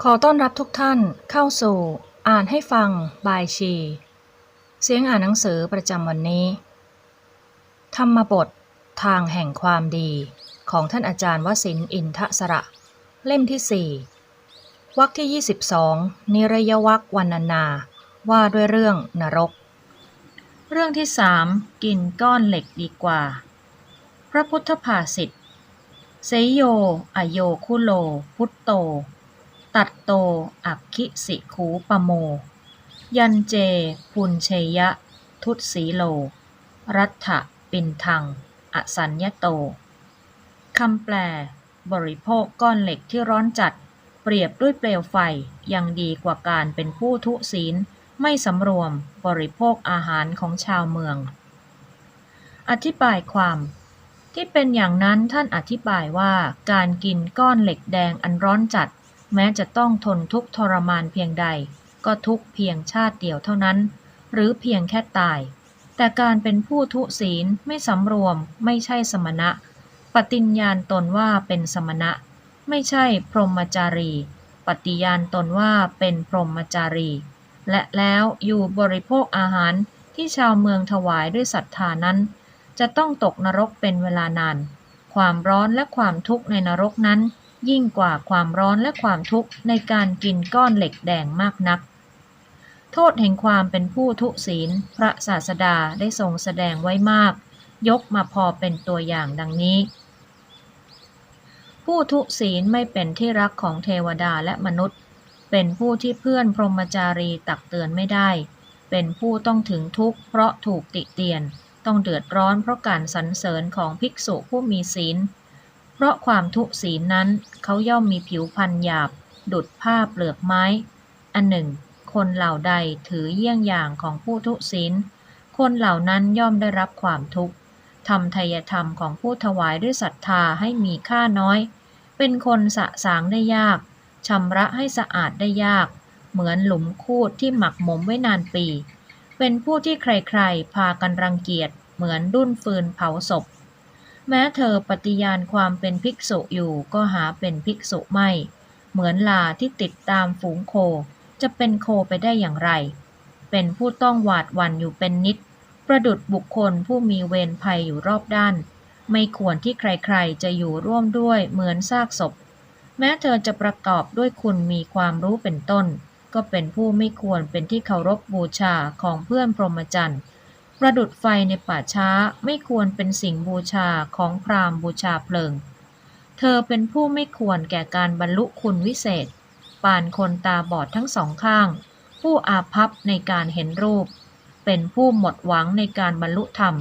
ขอต้อนรับทุกท่านเข้าสู่ อ่านให้ฟังบายชี เสียงอ่านหนังสือประจำวันนี้ ธรรมบท ทางแห่งความดีของท่านอาจารย์วสินอินทสระ เล่มที่4วรรคที่ 22 นิรยวรรควรรณนา ว่าด้วยเรื่องนรก เรื่องที่3กินก้อนเหล็กดีกว่า พระพุทธภาษิตเสยโย อโยคุโล พุตโต ตัดโต อักขิสิขูปโม ยันเจ ปุญเชยะ ทุตสีโล รัฐะปินทัง อสัญญโต คำแปล บริโภคก้อนเหล็กที่ร้อนจัด เปรียบด้วยเปลวไฟ ยังดีกว่าการเป็นผู้ทุศีล ไม่สำรวม บริโภคอาหารของชาวเมือง อธิบายความที่เป็นอย่างนั้นท่านอธิบายว่าการกินก้อนเหล็กแดงอันร้อนจัด แม้จะต้องทนทุกทรมานเพียงใด ก็ทุกเพียงชาติเดียวเท่านั้น หรือเพียงแค่ตาย แต่การเป็นผู้ทุศีลไม่สำรวม ไม่ใช่สมณะ ปฏิญญาณตนว่าเป็นสมณะ ไม่ใช่พรหมจารี ปฏิญาณตนว่าเป็นพรหมจารี และแล้วอยู่บริโภคอาหารที่ชาวเมืองถวายด้วยศรัทธานั้น จะต้องตกนรกเป็นเวลานาน ความร้อนและความทุกข์ในนรกนั้น ยิ่งกว่าความร้อนและความทุกข์ในการกินก้อนเหล็กแดงมากนัก โทษแห่งความเป็นผู้ทุศีล พระศาสดาได้ทรงแสดงไว้มาก ยกมาพอเป็นตัวอย่างดังนี้ ผู้ทุศีลไม่เป็นที่รักของเทวดาและมนุษย์ เป็นผู้ที่เพื่อนพรหมจารีตักเตือนไม่ได้ เป็นผู้ต้องถึงทุกข์เพราะถูกติเตียน ต้องเดือดร้อนเพราะการสรรเสริญของภิกษุผู้มีศีล เพราะความทุศีลนั้นเขาย่อมมีผิวพรรณหยาบ ดุดผ้าเปลือกไม้ อันหนึ่ง คนเหล่าใดถือเยี่ยงอย่างของผู้ทุศีล คนเหล่านั้นย่อมได้รับความทุกข์ทำทายธรรมของผู้ถวายด้วยศรัทธาให้มีค่าน้อย เป็นคนสะสางได้ยาก ชำระให้สะอาดได้ยาก เหมือนหลุมคูดที่หมักหมมไว้นานปี เป็นผู้ที่ใครๆ พากันรังเกียจ เหมือนดุ้นฟืนเผาศพ แม้เธอปฏิญาณความเป็นภิกษุอยู่ก็หาเป็นภิกษุไม่ เหมือนลาที่ติดตามฝูงโค จะเป็นโคไปได้อย่างไร เป็นผู้ต้องหวาดหวั่นอยู่เป็นนิด ประดุดบุคคลผู้มีเวรภัยอยู่รอบด้าน ไม่ควรที่ใครๆ จะอยู่ร่วมด้วยเหมือนซากศพ แม้เธอจะประกอบด้วยคุณมีความรู้เป็นต้น ก็เป็นผู้ไม่ควรเป็นที่เคารพบูชาของเพื่อนพรหมจรรย์ ประดุดไฟในป่าช้าไม่ควรเป็นสิ่งบูชาของพราหมณ์บูชาเพลิง เธอเป็นผู้ไม่ควรแก่การบรรลุคุณวิเศษปานคนตาบอดทั้งสองข้าง ผู้อาภัพในการเห็นรูป เป็นผู้หมดหวังในการบรรลุธรรม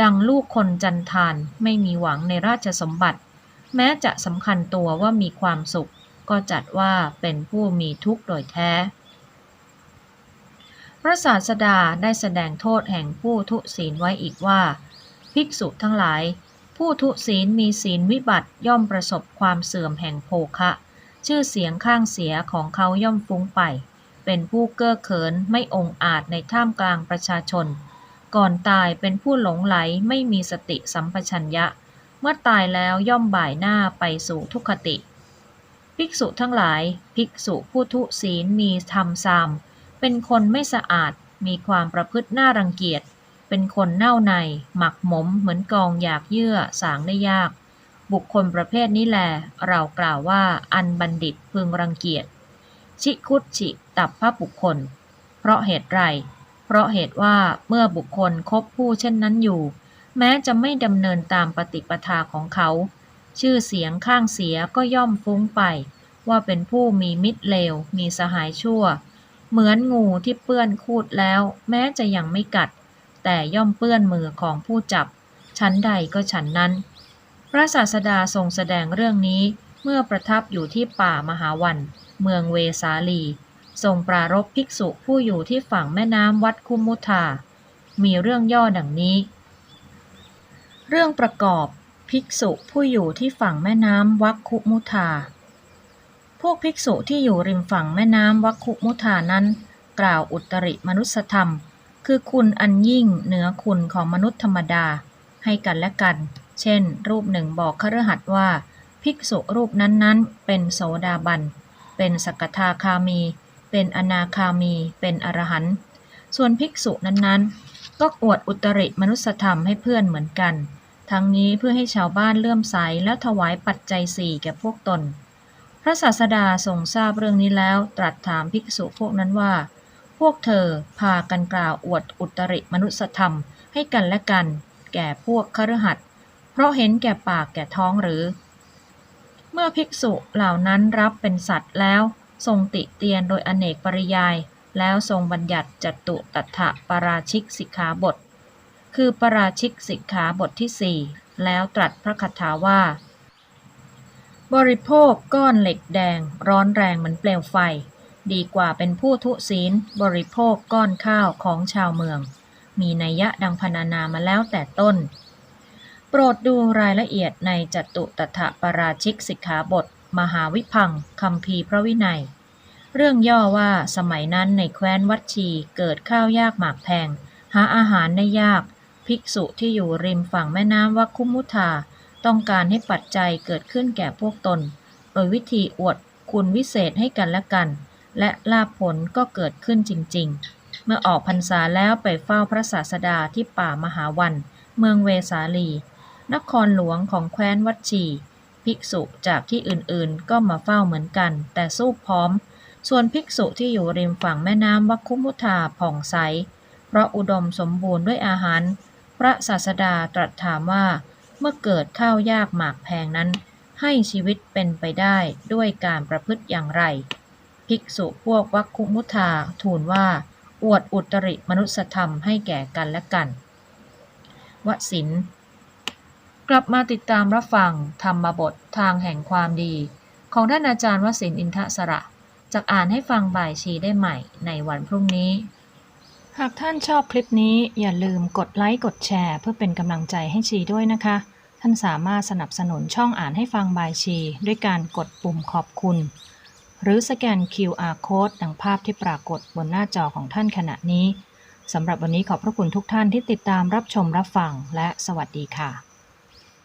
ดังลูกคนจันทานไม่มีหวังในราชสมบัติ แม้จะสำคัญตัวว่ามีความสุข ก็จัดว่าเป็นผู้มีทุกข์โดยแท้ พระศาสดาได้แสดงโทษแห่งผู้ทุศีลไว้อีกว่า ภิกษุทั้งหลาย ผู้ทุศีลมีศีลวิบัติย่อมประสบความเสื่อมแห่งโภคะ ชื่อเสียงข้างเสียของเขาย่อมฟุ้งไป เป็นผู้เก้อเขินไม่องอาจในท่ามกลางประชาชน ก่อนตายเป็นผู้หลงไหลไม่มีสติสัมปชัญญะ เมื่อตายแล้วย่อมบ่ายหน้าไปสู่ทุกขติ ภิกษุทั้งหลาย ภิกษุผู้ทุศีลมีธรรมซาม เป็นคนไม่สะอาด มีความประพฤติน่ารังเกียจ เป็นคนเน่าใน หมักหมม เหมือนกองอยากเยื่อ สางได้ยาก บุคคลประเภทนี้แล เรากล่าวว่าอันบัณฑิตพึงรังเกียจ ชิคุดฉิตับพระบุคคล เพราะเหตุไร เพราะเหตุว่าเมื่อบุคคลคบผู้เช่นนั้นอยู่ แม้จะไม่ดำเนินตามปฏิปทาของเขา ชื่อเสียงข้างเสียก็ย่อมฟุ้งไป ว่าเป็นผู้มีมิตรเลว มีสหายชั่ว เหมือนงูที่เปื้อนคูดแล้ว แม้จะยังไม่กัด แต่ย่อมเปื้อนมือของผู้จับ ชั้นใดก็ฉันนั้น พระศาสดาทรงแสดงเรื่องนี้เมื่อประทับอยู่ที่ป่ามหาวัน เมืองเวสาลี ทรงปรารภภิกษุผู้อยู่ที่ฝั่งแม่น้ำวัดคุมุทามีเรื่องย่อดังนี้ เรื่องประกอบภิกษุผู้อยู่ที่ฝั่งแม่น้ำวัคคุมุทา วกภิกษุที่อยู่ริมฝั่งแม่น้ำวัคคุมุทานั้น กล่าวอุตริมนุสธรรม คือคุณอันยิ่งเหนือคุณของมนุษย์ธรรมดา ให้กันและกัน เช่น รูปหนึ่งบอกคฤหัสถ์ว่า ภิกษุรูปนั้นๆ เป็นโสดาบัน เป็นสกทาคามี เป็นอนาคามี เป็นอรหันต์ ส่วนภิกษุนั้นๆ ก็อวดอุตริมนุสธรรมให้เพื่อนเหมือนกัน ทั้งนี้เพื่อให้ชาวบ้านเลื่อมใสและถวายปัจจัยสี่แก่พวกตน พระศาสดาทรงทราบเรื่องนี้แล้วตรัสถามภิกษุพวกนั้นว่า พวกเธอพากันกล่าวอวดอุตริมนุสธรรมให้กันและกัน แก่พวกคฤหัสถ์เพราะเห็นแก่ปากแก่ท้องหรือ เมื่อภิกษุเหล่านั้นรับเป็นสัตว์แล้ว ทรงติเตียนโดยอเนกปริยาย แล้วทรงบัญญัติจตุตัถะปราชิกสิกขาบท คือปราชิกสิกขาบทที่สี่แล้วตรัสพระคาถาว่า บริโภคก้อนเหล็กแดง ร้อนแรงเหมือนเปลวไฟ ดีกว่าเป็นผู้ทุศีล บริโภคก้อนข้าวของชาวเมือง มีนัยยะดังพรรณนามาแล้วแต่ต้น โปรดดูรายละเอียดในจตุตถะปราชิกสิกขาบท มหาวิพังคำพีพระวินัย เรื่องย่อว่าสมัยนั้นในแคว้นวัดชีเกิดข้าวยากหมากแพง หาอาหารได้ยาก ภิกษุที่อยู่ริมฝั่งแม่น้ำวัคคุมุทา ต้องการให้ปัจจัยเกิดขึ้นแก่พวกตน โดยวิธีอวดคุณวิเศษให้กันและกัน และลาภผลก็เกิดขึ้นจริง ๆ เมื่อออกพรรษาแล้วไปเฝ้าพระศาสดาที่ป่ามหาวัน เมืองเวสาลี นครหลวงของแคว้นวัดชี ภิกษุจากที่อื่นๆ ก็มาเฝ้าเหมือนกัน แต่สู้พร้อม ส่วนภิกษุที่อยู่ริมฝั่งแม่น้ำวัคคุมุทาผ่องใส เพราะอุดมสมบูรณ์ด้วยอาหาร พระศาสดาตรัสถามว่า เมื่อเกิดข้าวยากหมากแพงนั้น ให้ชีวิตเป็นไปได้ด้วยการประพฤติอย่างไร ภิกษุพวกวัคคุมุทาทูลว่า อวดอุตริมนุสธรรมให้แก่กันและกัน วสิน กลับมาติดตามรับฟังธรรมบททางแห่งความดี ของท่านอาจารย์วสินอินทสระจากอ่านให้ฟังบ่ายชีได้ใหม่ในวันพรุ่งนี้ หากท่านชอบคลิปนี้อย่าลืมกดไลค์กดแชร์ เพื่อเป็นกำลังใจให้ชีด้วยนะคะ ท่านสามารถสนับสนุนช่องอ่านให้ฟังบายชี ด้วยการกดปุ่มขอบคุณ หรือสแกน QR Code ดังภาพที่ปรากฏบนหน้าจอของท่านขณะนี้สำหรับวันนี้ขอบพระคุณทุกท่านที่ติดตามรับชมรับฟังและสวัสดีค่ะ